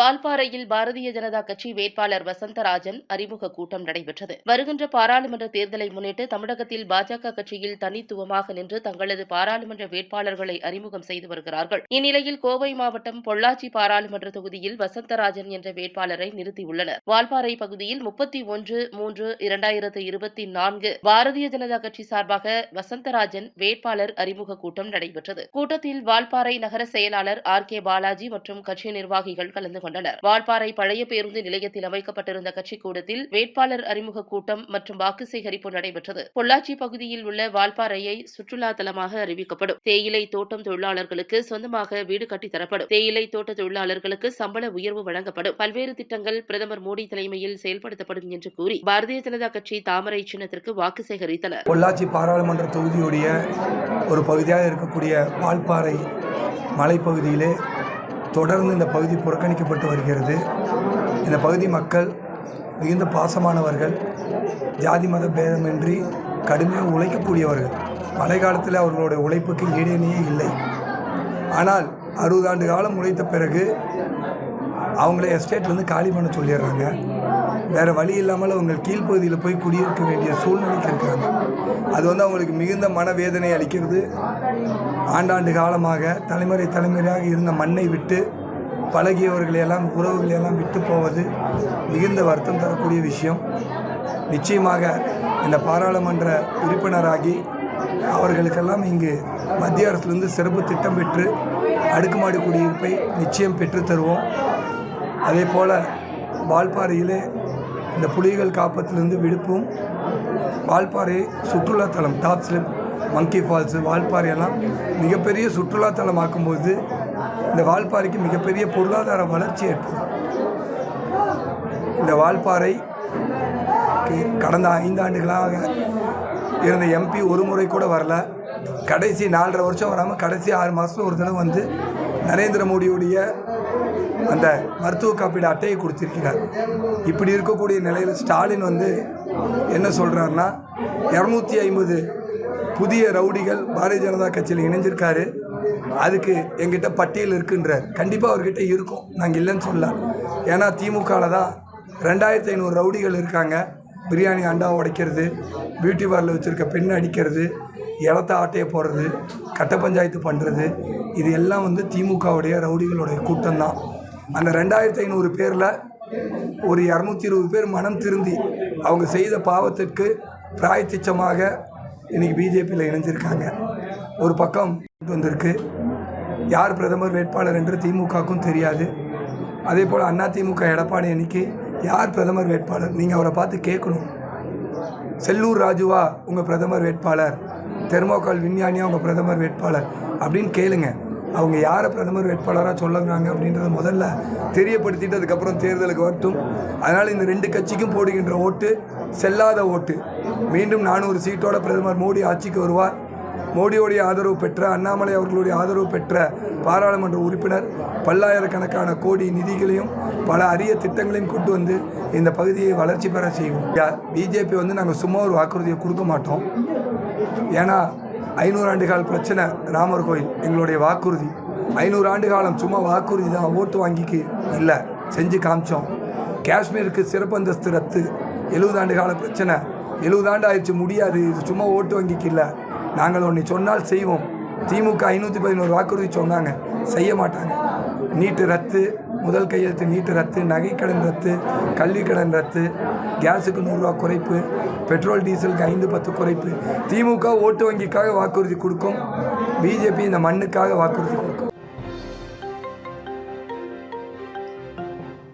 வால்பாறையில் பாரதிய ஜனதா கட்சி வேட்பாளர் வசந்தராஜன் அறிமுக கூட்டம் நடைபெற்றது. வருகின்ற பாராளுமன்ற தேர்தலை முன்னிட்டு தமிழகத்தில் பாஜக கட்சியில் தனித்துவமாக நின்று தங்களது பாராளுமன்ற வேட்பாளர்களை அறிமுகம் செய்து வருகிறார்கள். இந்நிலையில் கோவை மாவட்டம் பொள்ளாச்சி பாராளுமன்ற தொகுதியில் வசந்தராஜன் என்ற வேட்பாளரை நிறுத்தியுள்ளனர். வால்பாறை பகுதியில் முப்பத்தி ஒன்று மூன்று இரண்டாயிரத்து இருபத்தி நான்கு பாரதிய ஜனதா கட்சி சார்பாக வசந்தராஜன் வேட்பாளர் அறிமுக கூட்டம் நடைபெற்றது. கூட்டத்தில் வால்பாறை நகர செயலாளர் ஆர் கே பாலாஜி மற்றும் கட்சி நிர்வாகிகள் கலந்து கொண்டனர். வால்பாறை பழைய பேருந்து நிலையத்தில் அமைக்கப்பட்டிருந்த கட்சி கூடத்தில் வேட்பாளர் அறிமுக கூட்டம் மற்றும் வாக்கு சேகரிப்பு நடைபெற்றது. பொள்ளாச்சி பகுதியில் உள்ள வால்பாறையை சுற்றுலா தலமாக அறிவிக்கப்படும். தேயிலை தோட்டம் தொழிலாளர்களுக்கு சொந்தமாக வீடு கட்டித் தரப்படும். தேயிலை தோட்ட தொழிலாளர்களுக்கு சம்பள உயர்வு வழங்கப்படும். பல்வேறு திட்டங்கள் பிரதமர் மோடி தலைமையில் செயல்படுத்தப்படும் என்று கூறி பாரதிய ஜனதா கட்சி தாமரை சின்னத்திற்கு வாக்கு சேகரித்தனர். பொள்ளாச்சி பாராளுமன்ற தொகுதியுடைய ஒரு பகுதியாக இருக்கக்கூடிய வால்பாறை மலைப்பகுதியிலே தொடர்ந்து இந்த பகுதி புறக்கணிக்கப்பட்டு வருகிறது. இந்த பகுதி மக்கள் மிகுந்த பாசமானவர்கள் ஜாதி மத பேதமின்றி கடுமையாக உழைக்கக்கூடியவர்கள். மழை காலத்தில் அவர்களுடைய உழைப்புக்கு ஈடேனையே இல்லை. ஆனால் அறுபது ஆண்டு காலம் உழைத்த பிறகு அவங்கள எஸ்டேட்லேருந்து காலி பண்ண சொல்லிடுறாங்க. வேறு வழி இல்லாமல் அவங்க கீழ்ப்பகுதியில் போய் குடியிருக்க வேண்டிய சூழ்நிலைக்கு இருக்காங்க. அது வந்து அவங்களுக்கு மிகுந்த மனவேதனை அளிக்கிறது. ஆண்டாண்டு காலமாக தலைமுறை தலைமுறையாக இருந்த மண்ணை விட்டு பழகியவர்களையெல்லாம் உறவுகளையெல்லாம் உறவுகளை எல்லாம் விட்டு போவது மிகுந்த வருத்தம் தரக்கூடிய விஷயம். நிச்சயமாக இந்த பாராளுமன்ற உறுப்பினராகி அவர்களுக்கெல்லாம் இங்கு மத்திய அரசுலேருந்து சிறப்பு திட்டம் பெற்று அடுக்குமாடி குடியிருப்பை நிச்சயம் பெற்று தருவோம். அதே போல் வால்பாறையிலே இந்த புலிகள் காப்பத்திலிருந்து விடுப்பும் வால்பாறை சுற்றுலாத்தலம் top slip monkey falls Valparai எல்லாம் மிகப்பெரிய சுற்றுலாத்தலமாக்கும்போது இந்த வால்பாறைக்கு மிகப்பெரிய பொருளாதார வளர்ச்சி ஏற்படும். இந்த வால்பாறை கடந்த ஐந்தாண்டுகளாக இருந்த எம்பி ஒரு முறை கூட வரல. கடைசி நாலரை வருஷம் வராமல் கடைசி ஆறு மாதத்தில் ஒரு தடவை வந்து நரேந்திர மோடியுடைய அந்த மருத்துவ காப்பீடு அட்டையை கொடுத்திருக்கிறார். இப்படி இருக்கக்கூடிய நிலையில் ஸ்டாலின் வந்து என்ன சொல்கிறாருன்னா இரநூத்தி ஐம்பது புதிய ரவுடிகள் பாரதிய ஜனதா கட்சியில் இணைஞ்சிருக்காரு. அதுக்கு எங்கிட்ட பட்டியல் இருக்குன்றார். கண்டிப்பாக அவர்கிட்ட இருக்கும். நாங்கள் இல்லைன்னு சொல்ல. ஏன்னா திமுகவில் தான் ரெண்டாயிரத்தி ஐநூறு ரவுடிகள் இருக்காங்க. பிரியாணி அண்டா உடைக்கிறது பியூட்டி பார்லர் வச்சுருக்க பெண் அடிக்கிறது இடத்த ஆட்டையை போடுறது கட்ட பஞ்சாயத்து பண்ணுறது இது எல்லாம் வந்து திமுகவுடைய ரவுடிகளுடைய கூட்டம்தான். அந்த ரெண்டாயிரத்தி ஐநூறு பேரில் ஒரு இரநூத்தி இருபது பேர் மனம் திருந்தி அவங்க செய்த பாவத்திற்கு பிராயத்திச்சமாக இன்றைக்கி பிஜேபியில் இணைஞ்சிருக்காங்க. ஒரு பக்கம் வந்திருக்கு. யார் பிரதமர் வேட்பாளர் என்று திமுகவுக்கும் தெரியாது. அதே போல் அண்ணா திமுக எடப்பாடி அன்னைக்கு யார் பிரதமர் வேட்பாளர்? நீங்கள் அவரை பார்த்து கேட்கணும். செல்லூர் ராஜுவா உங்கள் பிரதமர் வேட்பாளர். தெர்மோகால் விஞ்ஞானியா அவங்க பிரதமர் வேட்பாளர்? அப்படின்னு கேளுங்க. அவங்க யாரை பிரதமர் வேட்பாளராக சொல்லுறாங்க அப்படின்றத முதல்ல தெரியப்படுத்திட்டு அதுக்கப்புறம் தேர்தலுக்கு வரட்டும். அதனால் இந்த ரெண்டு கட்சிக்கும் போடுகின்ற ஓட்டு செல்லாத ஓட்டு. மீண்டும் நானூறு சீட்டோட பிரதமர் மோடி ஆட்சிக்கு வருவார். மோடியோடைய ஆதரவு பெற்ற அண்ணாமலை அவர்களுடைய ஆதரவு பெற்ற பாராளுமன்ற உறுப்பினர் பல்லாயிரக்கணக்கான கோடி நிதிகளையும் பல அரிய திட்டங்களையும் கொண்டு வந்து இந்த பகுதியை வளர்ச்சி பெற செய்வோம். பிஜேபி வந்து நாங்கள் சும்மா ஒரு வாக்குறுதியை கொடுக்க மாட்டோம். ஏன்னா ஐநூறு ஆண்டு கால பிரச்சனை ராமர் கோயில் எங்களுடைய வாக்குறுதி. ஐநூறு ஆண்டு காலம் சும்மா வாக்குறுதி தான் ஓட்டு வாங்கிக்கு இல்லை. செஞ்சு காமிச்சோம். காஷ்மீருக்கு சிறப்பு அந்தஸ்து ரத்து. எழுபது ஆண்டு கால பிரச்சனை. எழுபது ஆண்டு ஆயிடுச்சு முடியாது. இது சும்மா ஓட்டு வங்கிக்கு இல்லை. நாங்கள் ஒன்று சொன்னால் செய்வோம். திமுக ஐநூற்றி பதினோரு வாக்குறுதி சொன்னாங்க. செய்ய மாட்டாங்க. நீட்டு ரத்து. முதல் கையெழுத்து நீட்டு ரத்து நகைக்கடன் ரத்து கல்விக்கடன் ரத்து கேஸுக்கு நூறுரூவா குறைப்பு பெட்ரோல் டீசலுக்கு ஐந்து பத்து குறைப்பு. திமுக ஓட்டு வங்கிக்காக வாக்குறுதி கொடுக்கும் பிஜேபி இந்த மண்ணுக்காக வாக்குறுதி கொடுக்கும்.